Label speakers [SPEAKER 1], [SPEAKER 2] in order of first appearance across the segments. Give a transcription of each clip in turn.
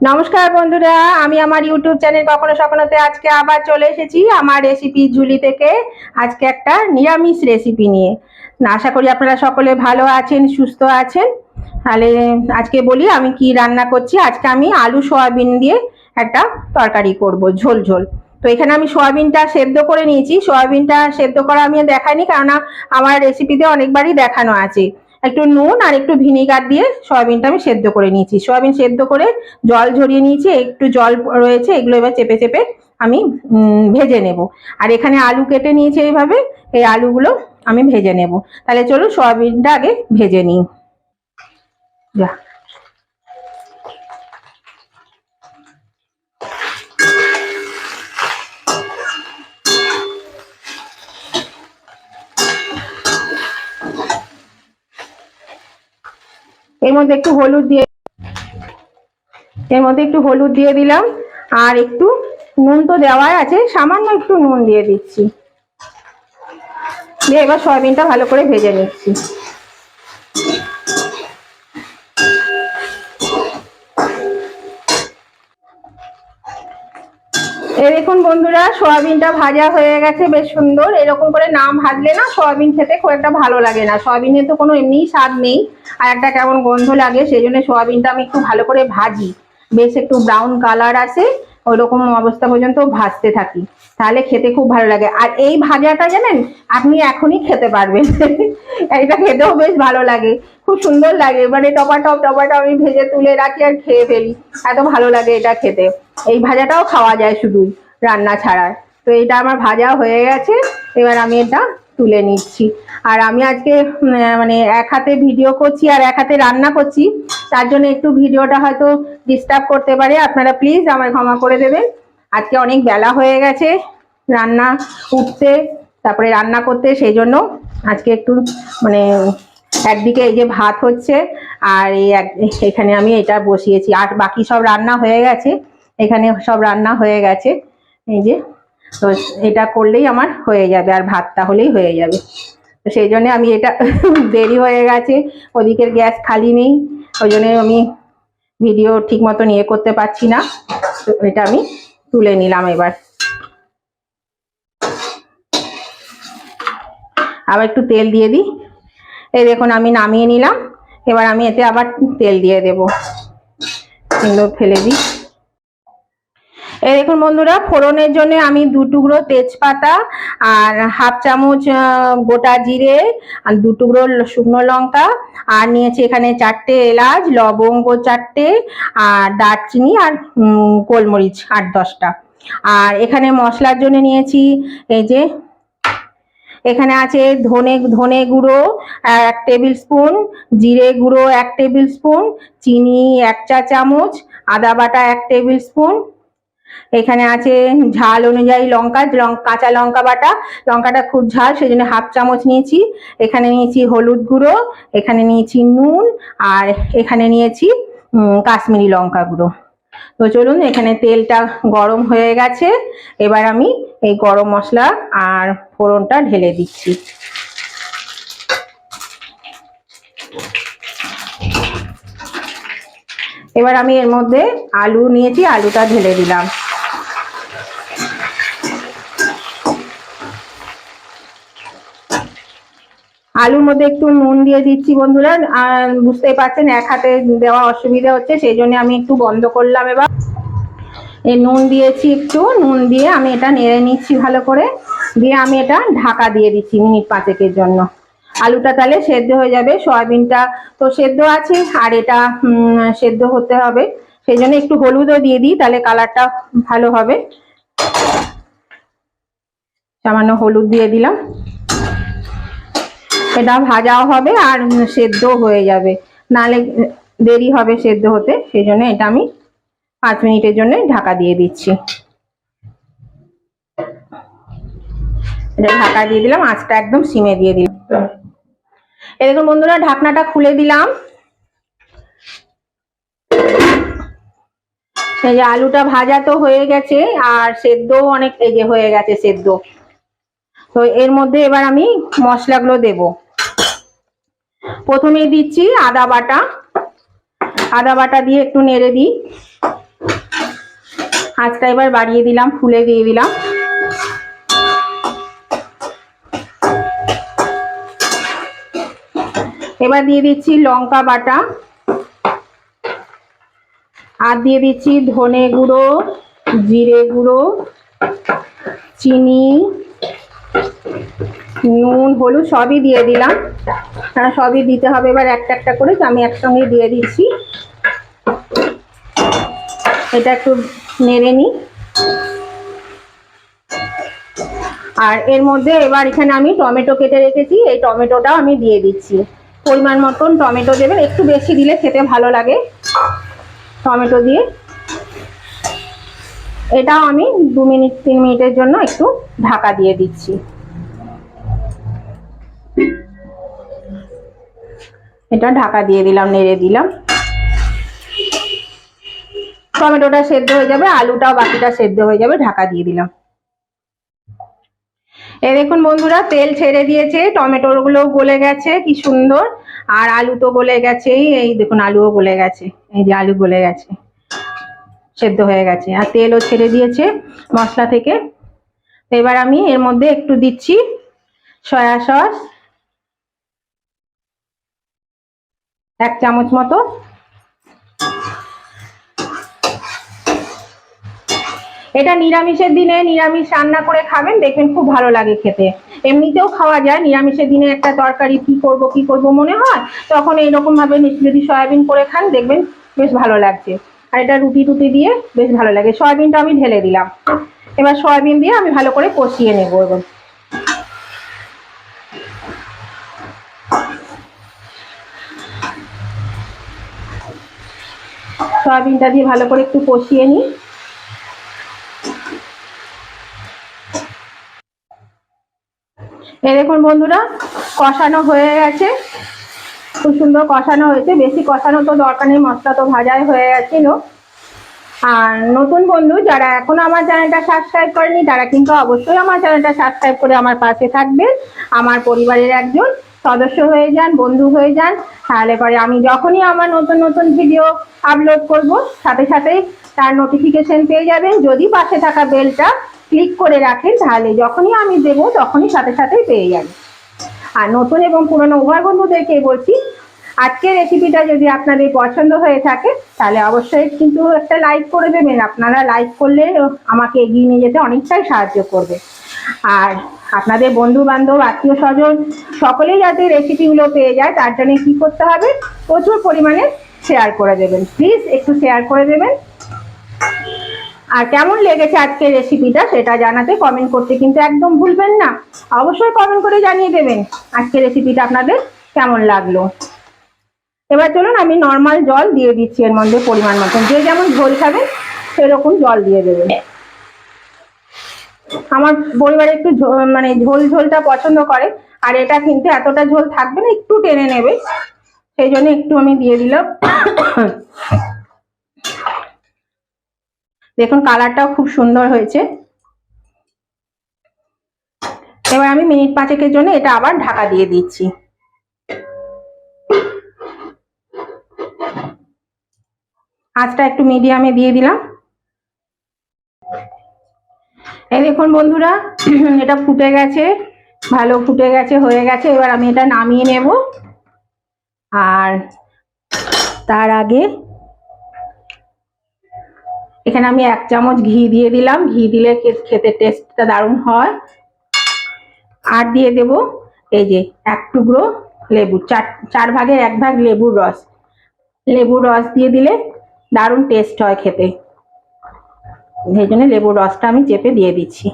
[SPEAKER 1] নমস্কার বন্ধুরা, আমি আমার ইউটিউব চ্যানেল কখনো সখনোতে আজকে আবার চলে এসেছি আমার রেসিপি ঝুলি থেকে। আজকে একটা নিরামিষ রেসিপি নিয়ে। আশা করি আপনারা সকলে ভালো আছেন, সুস্থ আছেন। তাহলে আজকে বলি আমি কি রান্না করছি। আজকে আমি আলু সয়াবিন দিয়ে একটা তরকারি করব, ঝোল ঝোল। তো এখানে আমি সয়াবিনটা সেদ্ধ করে নিয়েছি। সয়াবিনটা সেদ্ধ করা আমি দেখাইনি, কেননা আমার রেসিপিতে অনেকবারই দেখানো আছে। একটু নুন আর একটু ভিনিগার দিয়ে সয়াবিনটা আমি সেদ্ধ করে নিয়েছি। সয়াবিন সেদ্ধ করে জল ঝরিয়ে নিয়েছি, একটু জল রয়েছে, এগুলো এবার চেপে চেপে আমি ভেজে নেব। আর এখানে আলু কেটে নিয়েছি এইভাবে, এই আলুগুলো আমি ভেজে নেব। তাহলে চলো সয়াবিনটা আগে ভেজে নিই। যা। এর মধ্যে একটু হলুদ দিয়ে এর মধ্যে একটু হলুদ দিয়ে দিলাম। আর একটু নুন তো দেওয়াই আছে, সামান্য একটু নুন দিয়ে দিচ্ছি। দিয়ে এবার সয়াবিনটা ভালো করে ভেজে নিচ্ছি। দেখুন বন্ধুরা, সয়াবিনটা ভাজা হয়ে গেছে, বেশ সুন্দর। এরকম করে না ভাজলে না সয়াবিন খেতে খুব একটা ভালো লাগে না। সয়াবিনের তো কোনো এমনি স্বাদ নেই। আর একটা কেমন গন্ধ লাগে, সেই জন্য সোয়াবিনটা আমি একটু ভালো করে ভাজি। বেশ একটু ব্রাউন কালার আসে ওই রকম অবস্থা পর্যন্ত ভাজতে থাকি। তাহলে খেতে খুব ভালো লাগে। আর এই ভাজাটা জানেন, আপনি এখনই খেতে পারবেন। এটা খেতেও বেশ ভালো লাগে। খুব সুন্দর লাগে। মানে টপাটপ টপাটপ আমি ভেজে তুলে রাখি আর খেয়ে ফেলি। এত ভালো লাগে এটা খেতে। এই ভাজাটাও খাওয়া যায় শুধু রান্না ছাড়ার। তো এটা আমার ভাজা হয়ে গেছে। এবার আমি এটা তুলে নিচ্ছি। আর আমি আজকে মানে এক হাতে ভিডিও করছি আর এক হাতে রান্না করছি। তার জন্য একটু ভিডিওটা হয়তো ডিস্টার্ব করতে পারে। আপনারা প্লিজ আমার ক্ষমা করে দেবেন। আজকে অনেক বেলা হয়ে গেছে, রান্না উঠতে তারপরে রান্না করতে, সেই জন্য আজকে একটু মানে একদিকে এই যে ভাত হচ্ছে, আর এই এক, এখানে আমি এটা বসিয়েছি। আর বাকি সব রান্না হয়ে গেছে, এখানে সব রান্না হয়ে গেছে, এই যে। তো এটা করলেই আমার হয়ে যাবে আর ভাতটা হলেই হয়ে যাবে। তো সেই জন্যে আমি এটা দেরি হয়ে গেছে, ওদিকের গ্যাস খালি নেই, ওই জন্যে আমি ভিডিও ঠিক মতো নিয়ে করতে পারছি না। তো এটা আমি তুলে নিলাম এবার। আবার একটু তেল দিয়ে দিই। এই দেখুন আমি নামিয়ে নিলাম, এবার আমি এতে আবার তেল দিয়ে দেবো। সুন্দর ফেলে দিই। এই দেখুন বন্ধুরা, ফোড়নের জন্য আমি দু টুকরো তেজপাতা আর হাফ চামচ গোটা জিরে আর দু টুকরো শুকনো লঙ্কা আর নিয়েছি এখানে চারটে এলাচ, লবঙ্গ চারটে আর দারচিনি আর গোলমরিচ আট দশটা। আর এখানে মশলার জন্য নিয়েছি এই যে, এখানে আছে ধনে ধনে গুঁড়ো এক টেবিল স্পুন, জিরে গুঁড়ো এক টেবিল স্পুন, চিনি এক চা চামচ, আদা বাটা এক টেবিল স্পুন এখানে আছে ঝাল অনুযায়ী লঙ্কা কাঁচা লঙ্কা বাটা। লঙ্কাটা খুব ঝাল সেই জন্য হাফ চামচ নিয়েছি। এখানে নিয়েছি হলুদ গুঁড়ো, এখানে নিয়েছি নুন, আর এখানে নিয়েছি কাশ্মীরি লঙ্কা গুঁড়ো। তো চলুন, এখানে তেলটা গরম হয়ে গেছে। এবার আমি এই গরম মশলা আর ফোড়নটা ঢেলে দিচ্ছি। এবার আমি এর মধ্যে আলু নিয়েছি, আলুটা ঢেলে দিলাম। আলুর মধ্যে একটু নুন দিয়ে দিচ্ছি বন্ধুরা, আর বুঝতেই পারছেন এক হাতে দেওয়া অসুবিধা হচ্ছে সেই জন্য আমি একটু বন্ধ করলাম এবার। এই নুন দিয়েছি একটু, নুন দিয়ে আমি এটা নেড়ে নিচ্ছি ভালো করে, দিয়ে আমি এটা ঢাকা দিয়ে দিচ্ছি মিনিট পাঁচেকের জন্য। আলুটা তাহলে সেদ্ধ হয়ে যাবে, সয়াবিনটা তো সেদ্ধ আছে, আর এটা সেদ্ধ হতে হবে। সেই জন্য একটু হলুদও দিয়ে দিই, তাহলে কালারটা ভালো হবে। সামান্য হলুদ দিয়ে দিলাম। এটা ভাজাও হবে আর উম, সেদ্ধও হয়ে যাবে। নালে দেরি হবে সেদ্ধ হতে সেই জন্য এটা আমি পাঁচ মিনিটের জন্য ঢাকা দিয়ে দিচ্ছি। এটা ঢাকা দিয়ে দিলাম আঁচটা একদম সিমে দিয়ে দিলাম। দেখুন বন্ধুরা ঢাকনাটা খুলে দিলাম। এই যে আলুটা ভাজা তো হয়ে গেছে আর সেদ্ধ অনেক এই যে হয়ে গেছে সেদ্ধ। তো এর মধ্যে এবার আমি মশলাগুলো দেব। প্রথমে দিচ্ছি আদা বাটা। আদা বাটা দিয়ে একটু নেড়ে দিই। আঁচটা এবার বাড়িয়ে দিলাম, ফুলে দিয়ে দিলাম। এবার দিয়ে দিচ্ছি লঙ্কা বাটা। আর দিয়ে দিচ্ছি ধনে গুঁড়ো, জিরে গুঁড়ো, চিনি, নুন, হলুদ সবই দিয়ে দিলাম। হ্যাঁ সবই দিতে হবে। এবার একটা একটা করে আমি একসঙ্গে দিয়ে দিচ্ছি। এটা একটু নেড়ে নিই। আর এর মধ্যে এবার এখানে আমি টমেটো কেটে রেখেছি। এই টমেটোটাও আমি দিয়ে দিচ্ছি। পরিমাণ মতন টমেটো দেবেন একটু বেশি দিলে খেতে ভালো লাগে টমেটো দিয়ে। এটাও আমি দু মিনিট, তিন মিনিটের জন্য একটু ঢাকা দিয়ে দিচ্ছি। এটা ঢাকা দিয়ে দিলাম, নেড়ে দিলাম। টমেটোটা সেদ্ধ হয়ে যাবে, আলুটাও বাকিটা সেদ্ধ হয়ে যাবে, ঢাকা দিয়ে দিলাম। এ দেখুন বন্ধুরা, তেল ছেড়ে দিয়েছে টমেটোরগুলো গলে গেছে, কি সুন্দর। আর আলু তো গলে গেছেই, এই দেখুন আলুও গলে গেছে, এই যে আলু গলে গেছে, সেদ্ধ হয়ে গেছে। আর তেলও ছেড়ে দিয়েছে মশলা থেকে। এবার আমি এর মধ্যে একটু দিচ্ছি, সয়া সস এক চামচ মতো। এটা নিরামিষের দিনে নিরামিষ রান্না করে খাবেন, দেখবেন খুব ভালো লাগে খেতে। এমনিতেও খাওয়া যায়, নিরামিষের দিনে একটা তরকারি কি করব কি করব মনে হয়, তখন এইরকম ভাবে যদি সয়াবিন করে খান, দেখবেন বেশ ভালো লাগছে। আর এটা রুটি টুটি দিয়ে বেশ ভালো লাগে। সয়াবিনটা আমি ঢেলে দিলাম। এবার সয়াবিন দিয়ে আমি ভালো করে কষিয়ে নেব এবার। সয়াবিনটা দিয়ে ভালো করে একটু কষিয়ে নিই। এ দেখুন বন্ধুরা, কষানো হয়ে গেছে। খুব সুন্দর কষানো হয়েছে। বেশি কষানো তো দরকার নেই, মশলা তো ভাজাই হয়ে গেছিল। আর নতুন বন্ধু, যারা এখনও আমার চ্যানেলটা সাবস্ক্রাইব করেনি, তারা কিন্তু অবশ্যই আমার চ্যানেলটা সাবস্ক্রাইব করে আমার পাশে থাকবেন। আমার পরিবারের একজন সদস্য হয়ে যান, বন্ধু হয়ে যান, তাহলে পরে আমি যখনই আমার নতুন নতুন ভিডিও আপলোড করব, সাথে সাথেই তার নোটিফিকেশন পেয়ে যাবেন। যদি পাশে থাকা বেলটা ক্লিক করে রাখেন, তাহলে যখনই আমি দেব, তখনই সাথে সাথেই পেয়ে যাবেন। আর নতুন এবং পুরনো উভয় বন্ধুদেরকে বলছি, আজকের রেসিপিটা যদি আপনাদের পছন্দ হয়ে থাকে, তাহলে অবশ্যই কিন্তু একটা লাইক করে দেবেন। আপনারা লাইক করলে আমাকে এগিয়ে নিয়ে যেতে অনেকটাই সাহায্য করবে। আর আপনাদের বন্ধু বান্ধব আত্মীয় স্বজন সকলেই যাতে রেসিপিগুলো পেয়ে যায়, তার জন্য কি করতে হবে? প্রচুর পরিমাণে শেয়ার করে দেবেন। প্লিজ একটু শেয়ার করে দেবেন। আর কেমন লেগেছে আজকের রেসিপিটা সেটা জানাতে কমেন্ট করতে কিন্তু একদম ভুলবেন না। অবশ্যই কমেন্ট করে জানিয়ে দেবেন আজকের রেসিপিটা আপনাদের কেমন লাগল। এবার চলুন, আমি নর্মাল জল দিয়ে দিচ্ছি এর মধ্যে পরিমাণ মতন। যে যেমন ঝোল খাবেন, সেরকম জল দিয়ে দেবেন। আমার পরিবারে একটু মানে ঝোল ঝোলটা পছন্দ করে, আর এটা কিন্তু এতটা ঝোল থাকবে না, একটু টেনে নেবে। সেই জন্য একটু আমি দিয়ে দিলাম। দেখুন, কালারটাও খুব সুন্দর হয়েছে। এবার আমি মিনিট পাঁচেকের জন্য এটা আবার ঢাকা দিয়ে দিচ্ছি। আঁচটা একটু মিডিয়ামে দিয়ে দিলাম। এই দেখুন বন্ধুরা, এটা ফুটে গেছে, ভালো ফুটে গেছে, হয়ে গেছে, এবার আমি এটা নামিয়ে নেব। আর তার আগে এখানে আমি এক চামচ ঘি দিয়ে দিলাম, ঘি দিলে খেতে টেস্টটা দারুণ হয়। আর দিয়ে দেব এই যে এক টুকরো লেবু, চার চার ভাগের এক ভাগ লেবুর রস। লেবুর রস দিয়ে দিলে দারুণ টেস্ট হয় খেতে। সেই জন্য লেবুর রসটা আমি চেপে দিয়ে দিচ্ছি।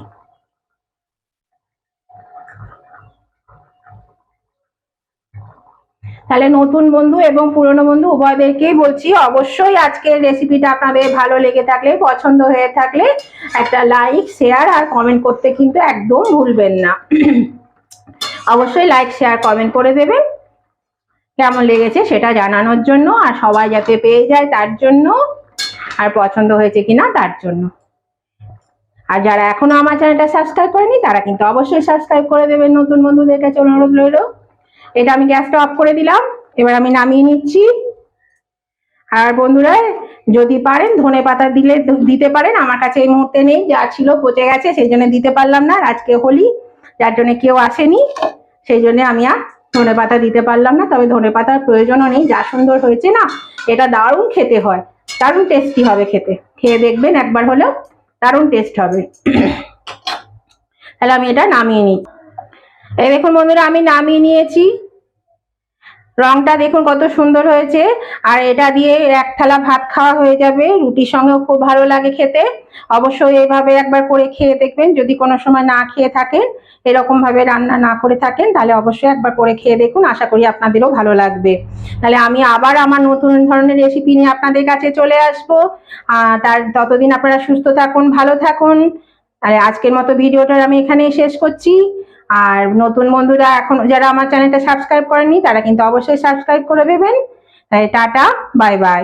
[SPEAKER 1] তাহলে নতুন বন্ধু এবং পুরনো বন্ধু উভয়দেরকেই বলছি, অবশ্যই আজকের রেসিপিটা আপনাদের ভালো লেগে থাকলে, পছন্দ হয়ে থাকলে একটা লাইক শেয়ার আর কমেন্ট করতে কিন্তু একদম ভুলবেন না। অবশ্যই লাইক শেয়ার কমেন্ট করে দেবেন। কেমন লেগেছে সেটা জানানোর জন্য আর সবাই যাতে পেয়ে যায় তার জন্য আর পছন্দ হয়েছে কিনা তার জন্য। আর যারা এখনও আমার চ্যানেলটা সাবস্ক্রাইব করেনি, তারা কিন্তু অবশ্যই সাবস্ক্রাইব করে দেবেন নতুন বন্ধুদের কাছে অনুরোধ রইল। এটা আমি গ্যাসটা অফ করে দিলাম। এবার আমি নামিয়ে নিচ্ছি। আর বন্ধুরা, যদি পারেন ধনে পাতা দিলে দিতে পারেন। আমার কাছে এই মুহূর্তে নেই, যা ছিল পচে গেছে, সেই জন্য দিতে পারলাম না। আজকে হোলি, যার জন্য কেউ আসেনি, সেই জন্য আমি আর ধনে পাতা দিতে পারলাম না। তবে ধনে পাতার প্রয়োজনও নেই, যা সুন্দর হয়েছে না, এটা দারুণ খেতে হয়। দারুণ টেস্টি হবে খেতে। খেয়ে দেখবেন একবার হলেও। দারুণ টেস্ট হবে। তাহলে আমি এটা নামিয়ে নিই। এই দেখুন বন্ধুরা আমি নামিয়ে নিয়েছি। রংটা দেখুন কত সুন্দর হয়েছে। আর এটা দিয়ে এক থালা ভাত খাওয়া হয়ে যাবে। রুটির সঙ্গেও খুব ভালো লাগে খেতে। অবশ্যই এইভাবে একবার করে খেয়ে দেখবেন। যদি কোনো সময় না খেয়ে থাকেন এরকম ভাবে রান্না না করে থাকেন, তাহলে অবশ্যই একবার করে খেয়ে দেখুন। আশা করি আপনাদেরও ভালো লাগবে। তাহলে আমি আবার আমার নতুন ধরনের রেসিপি নিয়ে আপনাদের কাছে চলে আসব। তার ততদিন আপনারা সুস্থ থাকুন, ভালো থাকুন। তাহলে আজকের মতো ভিডিওটা আমি এখানেই শেষ করছি। আর নতুন বন্ধুরা এখন যারা আমার চ্যানেলটা সাবস্ক্রাইব করেনি তারা কিন্তু অবশ্যই সাবস্ক্রাইব করে দেবেন। তাই টাটা, বাই বাই।